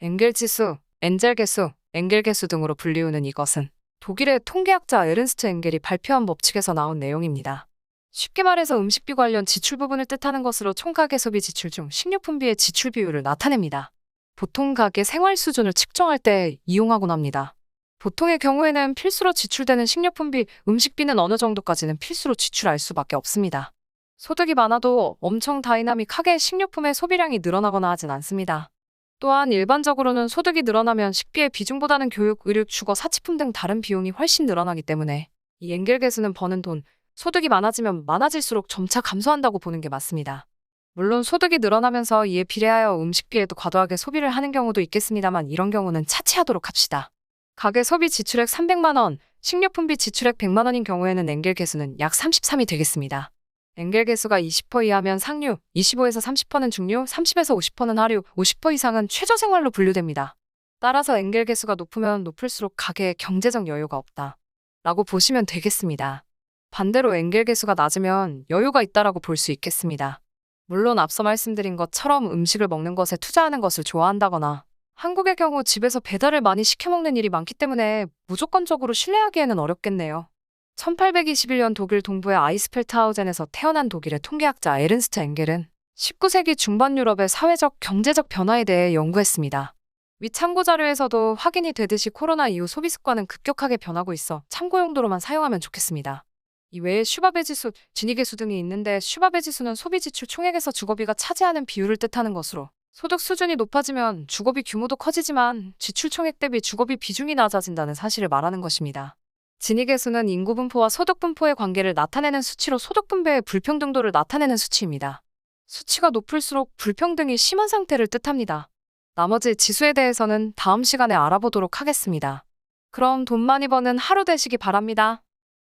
엥겔 지수, 엔젤계수, 엥겔계수 등으로 불리우는 이것은 독일의 통계학자 에른스트 엥겔이 발표한 법칙에서 나온 내용입니다. 쉽게 말해서 음식비 관련 지출 부분을 뜻하는 것으로 총가계 소비 지출 중 식료품비의 지출 비율을 나타냅니다. 보통 가계 생활 수준을 측정할 때 이용하곤 합니다. 보통의 경우에는 필수로 지출되는 식료품비, 음식비는 어느 정도까지는 필수로 지출할 수밖에 없습니다. 소득이 많아도 엄청 다이나믹하게 식료품의 소비량이 늘어나거나 하진 않습니다. 또한 일반적으로는 소득이 늘어나면 식비의 비중보다는 교육, 의료, 주거, 사치품 등 다른 비용이 훨씬 늘어나기 때문에 이 엥겔계수는 버는 돈, 소득이 많아지면 많아질수록 점차 감소한다고 보는 게 맞습니다. 물론 소득이 늘어나면서 이에 비례하여 음식비에도 과도하게 소비를 하는 경우도 있겠습니다만 이런 경우는 차치하도록 합시다. 가계 소비 지출액 300만 원, 식료품비 지출액 100만 원인 경우에는 엥겔 개수는 약 33이 되겠습니다. 엥겔 개수가 20% 이하면 상류, 25에서 30%는 중류, 30에서 50%는 하류, 50% 이상은 최저생활로 분류됩니다. 따라서 엥겔 개수가 높으면 높을수록 가계에 경제적 여유가 없다. 라고 보시면 되겠습니다. 반대로 엥겔 개수가 낮으면 여유가 있다라고 볼 수 있겠습니다. 물론 앞서 말씀드린 것처럼 음식을 먹는 것에 투자하는 것을 좋아한다거나 한국의 경우 집에서 배달을 많이 시켜 먹는 일이 많기 때문에 무조건적으로 신뢰하기에는 어렵겠네요. 1821년 독일 동부의 아이스펠트하우젠에서 태어난 독일의 통계학자 에른스트 엥겔은 19세기 중반 유럽의 사회적, 경제적 변화에 대해 연구했습니다. 위 참고 자료에서도 확인이 되듯이 코로나 이후 소비 습관은 급격하게 변하고 있어 참고 용도로만 사용하면 좋겠습니다. 이외에 슈바베 지수, 지니계 수 등이 있는데 슈바베 지수는 소비 지출 총액에서 주거비가 차지하는 비율을 뜻하는 것으로 소득 수준이 높아지면 주거비 규모도 커지지만 지출 총액 대비 주거비 비중이 낮아진다는 사실을 말하는 것입니다. 진위계수는 인구 분포와 소득 분포의 관계를 나타내는 수치로 소득 분배의 불평등도를 나타내는 수치입니다. 수치가 높을수록 불평등이 심한 상태를 뜻합니다. 나머지 지수에 대해서는 다음 시간에 알아보도록 하겠습니다. 그럼 돈 많이 버는 하루 되시기 바랍니다.